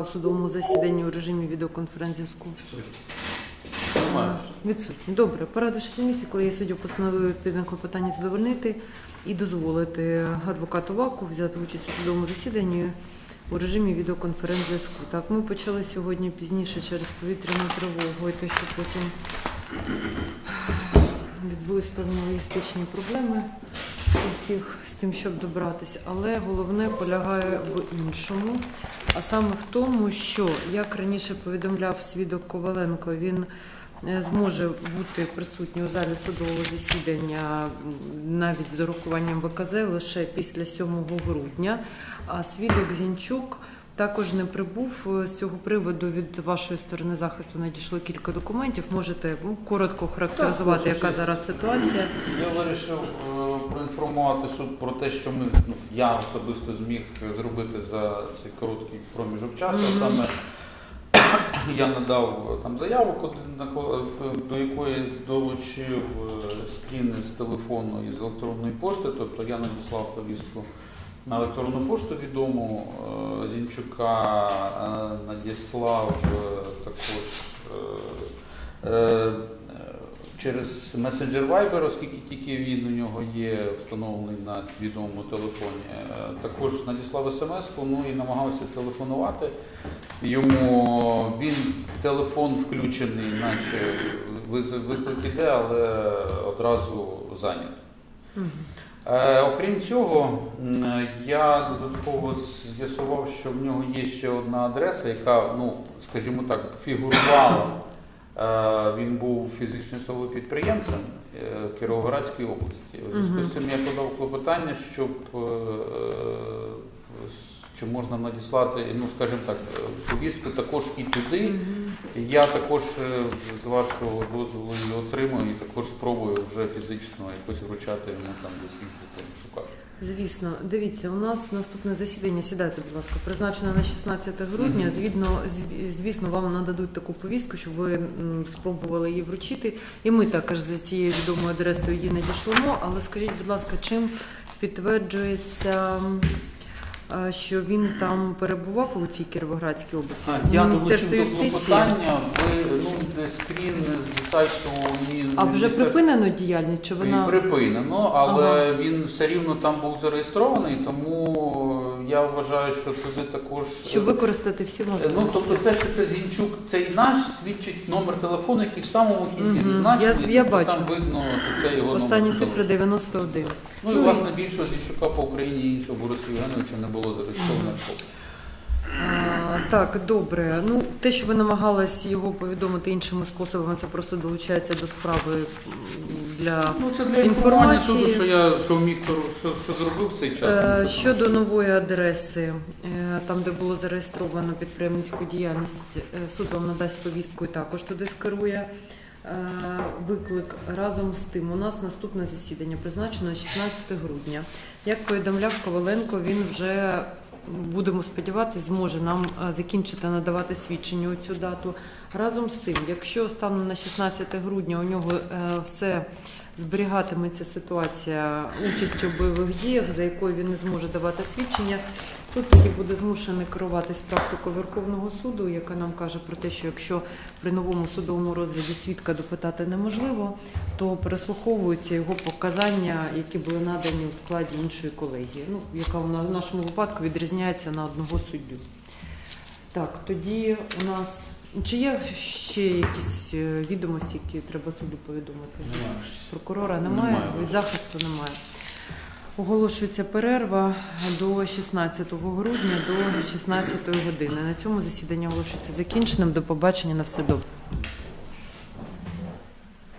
у судовому засіданні у режимі відеоконференц-зв'язку? Відсутні. Добре. Порада місці, коли я суддю постановив відповідне клопотання задовольнити і дозволити адвокату ВАКу взяти участь у судовому засіданні у режимі відеоконференц-зв'язку. Так, ми почали сьогодні пізніше через повітряну тривогу і те, що потім відбулись певні логістичні проблеми всіх з тим, щоб добратися. Але головне полягає в іншому, а саме в тому, що як раніше повідомляв свідок Коваленко, він е, зможе бути присутній у залі судового засідання навіть з урахуванням ВКЗ лише після 7 грудня. А свідок Зінчук також не прибув Е, з цього приводу. Від вашої сторони захисту надійшло кілька документів. Можете ну, коротко характеризувати, Так, яка зараз ситуація. Я вирішив е, проінформувати суд про те, що ми ну, я особисто зміг зробити за цей короткий проміжок часу. Мгм. Саме я надав там заяву, куди- на ко- до якої долучив е, скріни з телефону і з електронної пошти. Тобто я надіслав повістку на електронну пошту відому е, Зінчука, е, надіслав е, також. е, Через месенджер Viber, оскільки тільки він у нього є встановлений на відомому телефоні. Також надіслав смс, ну і намагався телефонувати. Йому він телефон включений, наче виклик іде, але одразу зайнятий. Е, окрім цього, я додатково з'ясував, що в нього є ще одна адреса, яка, ну, скажімо так, фігурувала. Е, Він був фізичним особою підприємцем е, Кіровоградської області. У зв'язку з цим я подав клопотання, щоб е, чи можна надіслати, ну скажімо так, е, повістку також і туди. Мгм. Я також е, з вашого дозволу її отримаю і також спробую вже фізично якось вручати йому там десь їздити шукати. Звісно, дивіться, у нас наступне засідання. Сідайте, будь ласка, призначено на 16 грудня. Звідно, звісно, вам нададуть таку повістку, щоб ви спробували її вручити. І ми також за цією відомою адресою її надішлемо. Але скажіть, будь ласка, чим підтверджується, що він там перебував у цій Кіровоградській області? А, я долучив Міністерство до юстиції. клопотання, ви ну де скрін з сайту ні, А вже міністерства- припинено діяльність? Чи вона припинено, але він все рівно там був зареєстрований, тому я вважаю, що туди також щоб використати всі Е, можливості? Ну, тобто те, що це Зінчук, це і наш свідчить номер телефону, який в самому кінці Мгм. зазначений. Я- я тобто бачу. Там видно, що це його Останні номер цифри телефону. 91. Ну і Ну, і- власне більшого Зінчука по Україні іншого Борису Євгеновича не було зареєстровано. Так, добре. Ну, те, що ви намагалися його повідомити іншими способами, це просто долучається до справи для Ну це для інформування Інформації. суду, що я що міг то- що, що зробив в цей час. Е, щодо нової адреси, е, там де було зареєстровано підприємницьку діяльність, е, суд вам надасть повістку і також туди скерує. Е, Виклик разом з тим. У нас наступне засідання призначено 16 грудня. Як повідомляв Коваленко, він вже будемо сподіватися, зможе нам е, закінчити надавати свідчення у цю дату. Разом з тим, якщо станом на 16 грудня у нього е, все зберігатиметься ситуація участі у бойових діях, за якою він не зможе давати свідчення, тут тоді буде змушений керуватись практикою Верховного суду, яка нам каже про те, що якщо при новому судовому розгляді свідка допитати неможливо, то переслуховуються його показання, які були надані у складі іншої колегії, ну яка в на- в нашому випадку відрізняється на одного суддю. Так, тоді у нас чи є ще якісь е, відомості, які треба суду повідомити? Немає. Прокурора немає, Немає. від захисту немає. Оголошується перерва до 16 грудня до 16 години. На цьому засідання оголошується закінченим. До побачення на все добре.